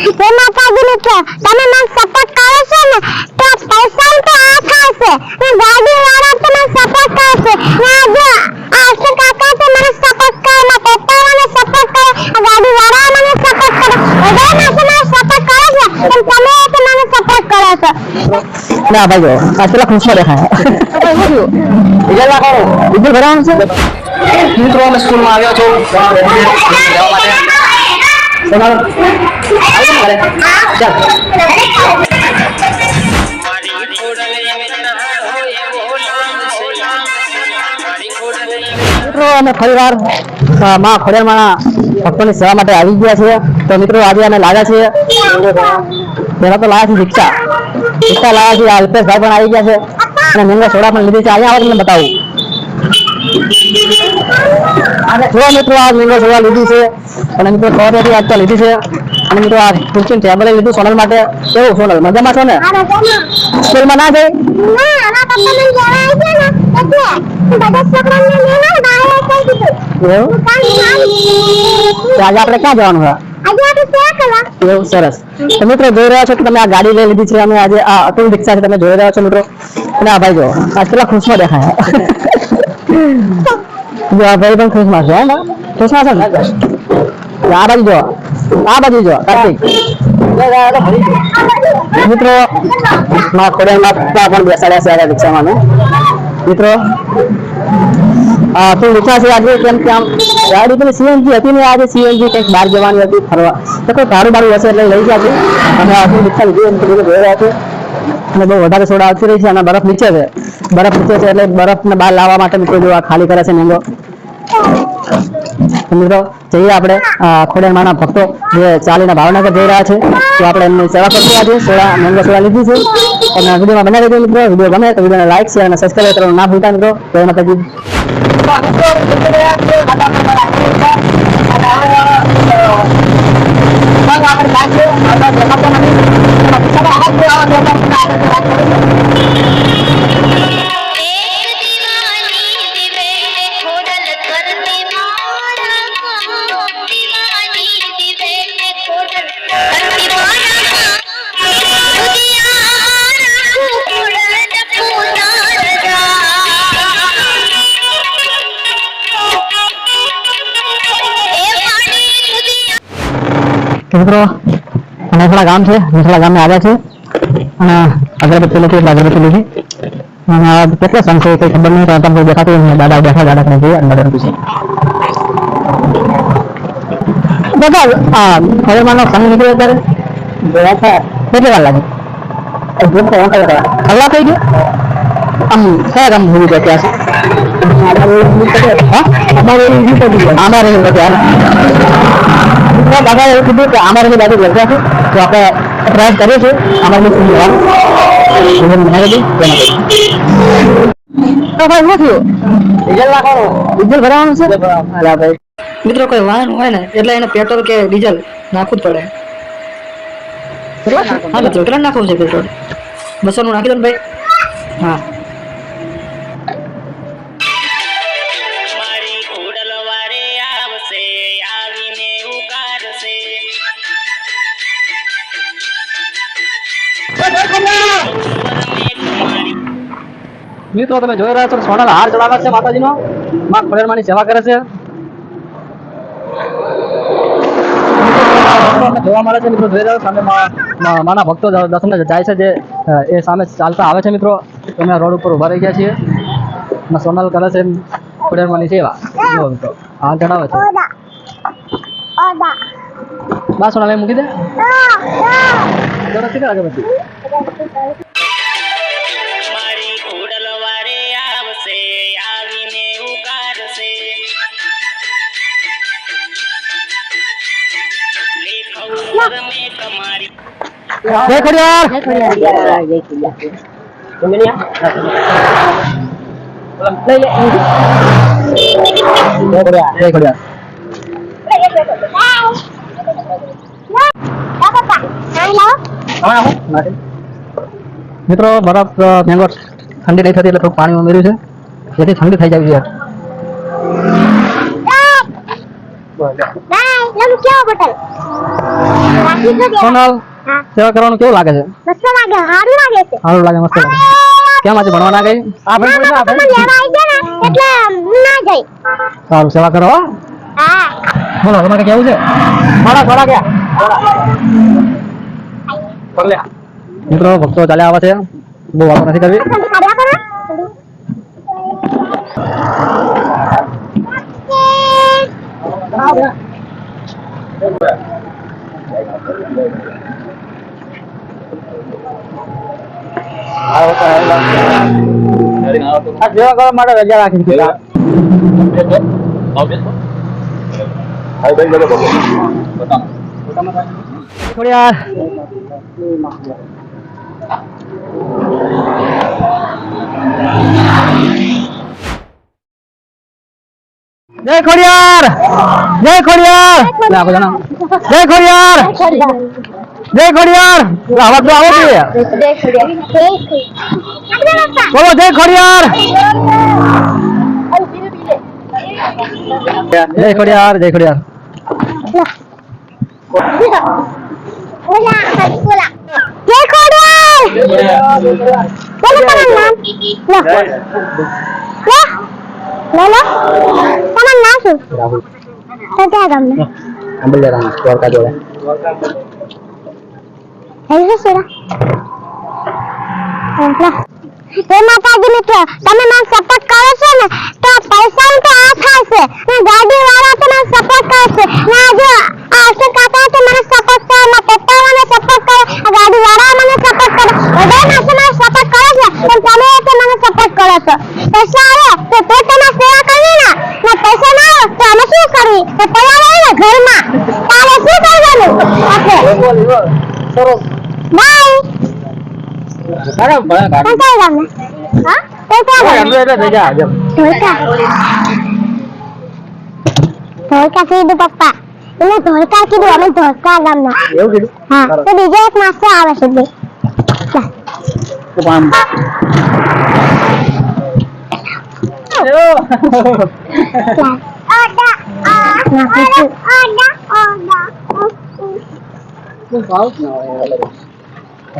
હે માતાજીની કહો તમે મને સપોર્ટ કરો છો ને તો પૈસા તો આ છે. ને ગાડી વાળા તો મને સપોર્ટ કરે છે. ને આ જો આશુ કાકા તો મને સપોર્ટ કરે મારા પપ્પા મને સપોર્ટ કરે ગાડી વાળા મને સપોર્ટ કરે. બધા માસે મને સપોર્ટ કરે છે પણ તમે તો મને સપોર્ટ કરો છો. ના ભાઈ જો ખુશ દેખાય. ભરવાનું છે? મિત્રો અમે સ્કૂલમાં આવ્યા છો. આવી ઘરે ચાલ મિત્રો અમે ફરીવારમાં ખોડિયારમાંના ભક્તોની સેવા માટે આવી ગયા છીએ. તો મિત્રો આજે અમે લાવ્યા છીએ. પહેલા તો લાવ્યા છે રિક્ષા. રિક્ષા લાવ્યા છે આ અલ્પેશભાઈ પણ આવી ગયા છે. અને મેંગો સોડા પણ લીધી છે. અહીંયા આવો તમને બતાવું. અને જો મિત્રો આ મેંગો સોડા લીધી છે અને મિત્રો ખબર નથી આજ તો લીધી છે અને મિત્રો આ ખુરશી ટેબલ લીધું સોનલ માટે કેવું સોનલ મજામાં છો ને આ રજામાં સ્કૂલમાં ના જઈ ના આના પપ્પા મને જવા આવી ગયા ને એટલે બધા છોકરાઓને લઈને બહાર કહી દીધું એવું કામ કામ તો આજે આપણે ક્યાં જવાનું છે આજે આપણે સેવા કરવા એવું સરસ તો મિત્રો જોઈ રહ્યા છો કે તમે આ ગાડી લઈ લીધી છે અમે આજે આ અતુલ રિક્ષા છે તમે જોઈ રહ્યા છો મિત્રો અને આ ભાઈ જો આ પેલા ખુશમાં દેખાય જો આ ભાઈ પણ ખુશમાં છે હા ખુશમાં છે ને જો આ બાજુ જો આ બાજુ જો કાર્તિક મિત્રો માં ખોડિયામાં પણ બેસાડ્યા છે આ રિક્ષામાં અમે. મિત્રો આ તો રિક્ષા છે આજે કેમ કે આમ ગાડી પેલી સીએનજી હતી ને આજે સીએનજી કંઈક બહાર જવાની હતી ફરવા તો કોઈ ભાડું ભાડું હશે એટલે લઈ ગયા છે અને આ રિક્ષા લીધી એમ બધું જોઈ રહ્યા છે અને બહુ વધારે સોડા આવતી રહી છે અને બરફ નીચે છે બરફ નીચે છે એટલે બરફને બહાર લાવવા માટે મિત્રો જો આ ખાલી કરે છે મેંગો તો મિત્રો, જઈએ આપણે આ ખોડિયારમાંના ભક્તો જે ચાલીને ભાવનગર જઈ રહ્યા છે, તો આપણે એમની સેવા કરશું આજે. સોડા મેંગો સોડા લીધી છે. અને વિડીયોમાં બનાવી દેજો મિત્રો. વીડિયો ગમે તો વિડીયોને લાઈક શેર અને સબસ્ક્રાઈબ કરવાનું ના ભૂલતા મિત્રો. જય માતાજી. મિત્રો મેથડા ગામ છે મેથડા ગામે આવ્યા છે અને અગરબત્તી લીધી એટલે અગરબત્તી લીધી અને આ કેટલા સંઘ છે કંઈ ખબર નહીં પણ તમને દેખાતું નથી. દાદા બેઠા દાદા કને જોઈએ અંદર પૂછે દાદા આ હવે માનો સંઘ નીકળ્યો ત્યારે બેઠા કેટલી વાર લાગે કલાક થઈ ગયો આમ કયા ગામ ભૂલી ગયા ત્યાં હા અમારે અમારે દાદા એવું કીધું કે અમારે બાજુ લગ્ન છે. તો આપણે પ્રયાસ કરીએ છીએ. અમારે ભાઈ શું થયું? ડીઝલ નાખવાનું. ડીઝલ ભરાવાનું છે? અલા ભાઈ. મિત્રો કોઈ વાહન હોય ને એટલે એને પેટ્રોલ કે ડીઝલ નાખવું જ પડે. હા મિત્રો કેટલા નાખવું છે પેટ્રોલ. બસો નું નાખી દો ને ભાઈ. હા. મિત્રો તમે જોઈ રહ્યા છો સોનાનો હાર ચડાવે છે માતાજીનો. માં ખોડિયારમાંની સેવા કરે છે. જોવા મળે છે મિત્રો જોઈ રહ્યા સામે માના ભક્તો દર્શન જાય છે જે એ સામે ચાલતા આવે છે મિત્રો. અમે રોડ ઉપર ઊભા રહી ગયા છીએ. સોનલ કરે છે ખોડિયારમાંની સેવા. મિત્રો હાર ચડાવે છે. બસ સોનાલ મૂકી દે. આગળ વધી. મારી ખોડલ વારે આવશે આવીને ઉકારશે લેખઉ રમે તમારી જય ખોડિયાર! જય ખોડિયાર. જય ખોડિયાર. મિત્રો બરફ મેંગો ઠંડી નહીં થતી એટલે થોડું પાણી ઉમેર્યું છે. જેથી ઠંડી થઈ જાય હા. સેવા કરવાનું કેવું લાગે છે? સારું લાગે છે. સારું લાગે મસ્ત લાગે. કેમ આજે ભણવા ના ગઈ? આપણે કોઈ ના તમે લેવા આવી ગયા ને એટલે ના જઈ સારું સેવા કરો હા. બોલો તમારે કેવું છે? થોડા થોડા ગયા. મિત્રો ભક્તો ચાલ્યા આવે છે. બહુ વાતો નથી કરવી. જલ્દી કાઢ્યા કરો આ સેવા કરવા માટે રજા રાખી છે થોડી વાર જય ખોડિયાર! જય ખોડિયાર! લે આપો જણા જય ખોડિયાર! જય ખોડિયાર. આવાજ તો આવે છે? બોલો જય ખોડિયાર! જય ખોડિયાર જય ખોડિયાર. ઓલા ખોડિયાર બોલો તમારું નામ લો લો લો લો તમારું નામ શું તો ક્યાં ગામના અંબલિયારામ દ્વારકા જોડે હે સુરા હે માતાજી મિત્રો તમે મને સપોર્ટ કરો છો ને તો પૈસા તો આ છે ને ગાડી વાળા તો મને સપોર્ટ કરે છે ને આજે આ અશોક કાકા તો મને સપોર્ટ કરે મારા પપ્પા મને સપોર્ટ કરે આ ગાડી વાળા મને સપોર્ટ કરે બધા માણસો મને સપોર્ટ કરે છે પણ તમે તો મને સપોર્ટ કરો છો. પૈસા આવે તો તો તમે સેવા કરવી ના. ને પૈસા ના આવે તો અમે શું કરવી? તો તૈયાર આવે ને ઘરમાં. તારે શું કરવાનું? આપણે બાય. બરાબર પણ કઈ ગામને હા? તો ક્યાં ગામને ધોળકા ધોળકા કીધું પપ્પા. એને ધોળકા કીધું અમે ગામના. એવું કીધું? હા તો બીજો એક માસ્ટર આવે છે બે તો આમ ઓડા ઓડા ઓડા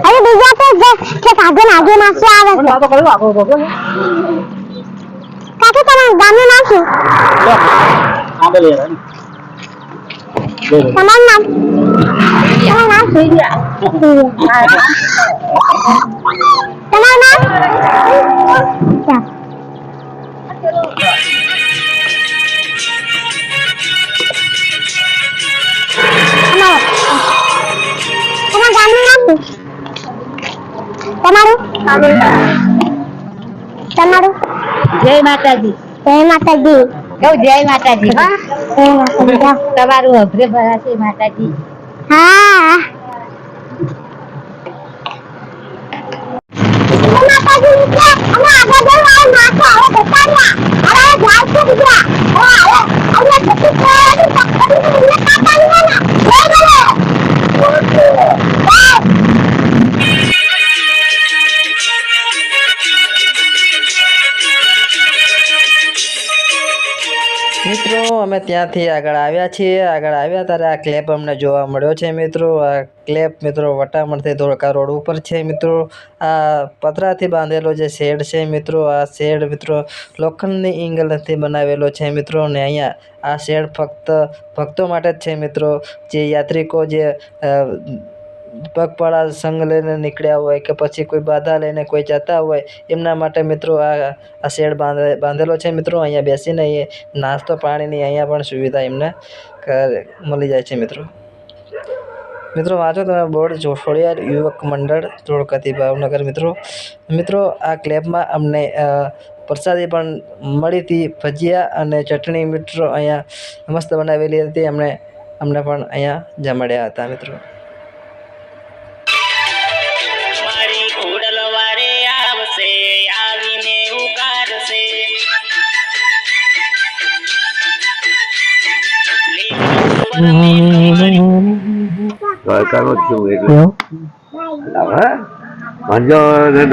અરે બીજા તો જે કે આગળ આગળ માસ્ટર આવે. છે કર્યો આપણો ભગો ને કાકી તમારું ગામનું નામ શું? આંબલિયારામ તમારું નામ તમારું નામ સૂર્યા તમારું નામ ક્યાં? તમારું તમારું ગામનું નામ શું તમારું તમારું જય માતાજી જય માતાજી કહું જય માતાજી જય માતાજી જાઓ. તમારું અભરે ભરાશે માતાજી. હા. ત્યાંથી આગળ આવ્યા છીએ, આગળ આવ્યા ત્યારે આ ક્લેપ અમને જોવા મળ્યો છે મિત્રો. આ ક્લેપ મિત્રો વટામણથી ધોળકા રોડ ઉપર છે મિત્રો. આ પતરાથી બાંધેલો જે શેડ છે મિત્રો, આ શેડ મિત્રો લોખંડની એંગલથી બનાવેલો છે મિત્રો. અને અહીંયા આ શેડ ફક્ત ભક્તો માટે જ છે મિત્રો. જે યાત્રિકો જે પગપાળા સંઘ લઈને નીકળ્યા હોય કે પછી કોઈ બાધા લઈને કોઈ જતા હોય, એમના માટે મિત્રો આ આ શેડ બાંધે, બાંધેલો છે મિત્રો, અહીંયા બેસીને એ નાસ્તો પાણીની અહીંયા પણ સુવિધા એમને મળી જાય છે મિત્રો. મિત્રો, વાંચો તમે બોર્ડ જોશોડિયા યુવક મંડળ, ધોળકાથી ભાવનગર મિત્રો. મિત્રો, આ ક્લેબમાં અમને પ્રસાદી પણ મળી હતી, ભજીયા અને ચટણી મિત્રો અહીંયા મસ્ત બનાવેલી હતી, અમને અમને પણ અહીંયા જમાડ્યા હતા મિત્રો.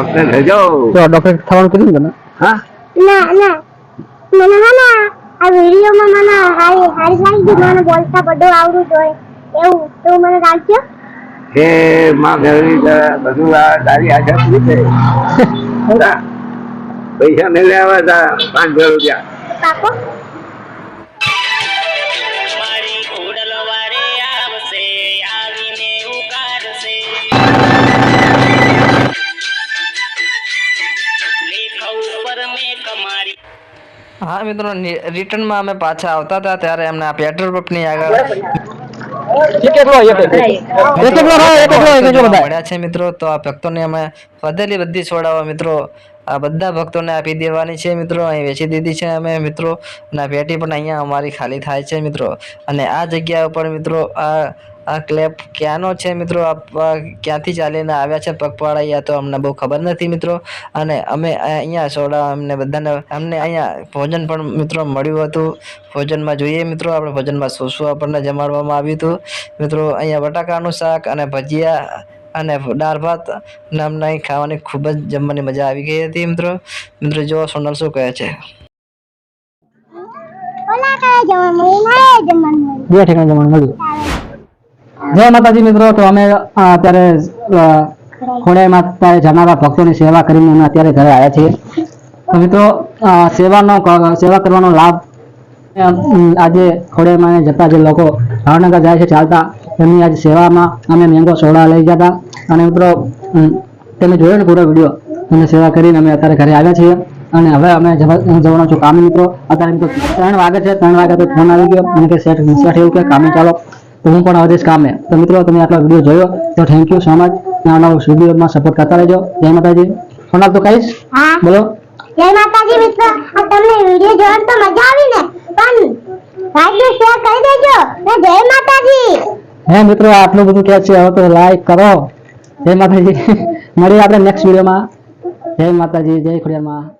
ડોક્ટર થવાનું કીધું ને હા ના ના મને ને આ વિડીયોમાં મને હારી હારી લાગી મને બોલતા બધું આવડું જોઈએ એવું તો મને રાખજો કે માં ઘરની બધું આ તારી હાજર બરાબર. પૈસા મેળવ્યા હતા પાંચસો રૂપિયા કાકો હા મિત્રો રિટર્ન રિટર્નમાં અમે પાછા આવતા હતા ત્યારે અમને આ પેટ્રોલ પંપની આગળ. મળ્યા છે મિત્રો તો આ ભક્તોને અમે વધેલી બધી છોડાવો મિત્રો આ બધા ભક્તોને આપી દેવાની છે મિત્રો અહીં વેચી દીધી છે અમે મિત્રો અને આ પેટી પણ અહીંયા અમારી ખાલી થાય છે મિત્રો. અને આ જગ્યા ઉપર મિત્રો આ આ ક્લેપ ક્યાંનો છે મિત્રો? આપવા ક્યાંથી ચાલીને આવ્યા છે પગપાળા યા તો અમને બહુ ખબર નથી મિત્રો. અને અમે અહીંયા સોડા અમને બધાને અમને અહીંયા ભોજન પણ મિત્રો મળ્યું હતું. ભોજનમાં જોઈએ મિત્રો આપણે ભોજનમાં શું શું આપણને જમાડવામાં આવ્યું હતું. મિત્રો અહીંયા બટાકાનું શાક અને ભજીયા અને દાળ ભાત નામના અમને અહીં ખાવાની ખૂબ જ જમવાની મજા આવી ગઈ હતી મિત્રો. મિત્રો જો સોનલ શું કહે છે. ઓલા કયા જવાનું મળ્યું? ના જમવાનું મળ્યું. બે ઠેકાણે જમવાનું મળ્યું. જય માતાજી. મિત્રો તો અમે અત્યારે અ, ખોડિયારમાં અત્યારે જનારા ભક્તોની સેવા કરીને અમે અત્યારે ઘરે આવ્યા છીએ. તો મિત્રો સેવાનો સેવા કરવાનો લાભ આજે ખોડિયારમાં જતા જે લોકો ભાવનગર જાય છે ચાલતા એમની આજે સેવામાં અમે મેંગો સોડા લઈ ગયા હતા. અને મિત્રો તમે જોયો ને પૂરો વીડિયો? અમે સેવા કરીને અમે અત્યારે ઘરે આવ્યા છીએ. અને હવે અમે જવા- જવાનો છું કામે મિત્રો. અત્યારે મિત્રો ત્રણ વાગે છે ત્રણ વાગે તો ફોન આવી ગયો. મને કે સેટ સેટ એવું કે કામે ચાલો. તો હું પણ જઈશ કામે. તો મિત્રો તમે આટલો વીડિયો જોયો તો થેન્ક યુ સો મચ નવા વિડીયોમાં સપોર્ટ કરતા રહેજો. જય માતાજી. સોનાલ તો કહીશ બોલો. જય માતાજી મિત્રો. આ તમને વીડિયો જોવાની તો મજા આવી ને. પણ લાઈક શેર કરી દેજો. ને જય માતાજી. હે મિત્રો આટલું બધું કહે છે હવે તો લાઈક કરો. જય માતાજી. મળીએ આપણે નેક્સ્ટ વિડીયોમાં. જય માતાજી જય ખોડિયારમાં.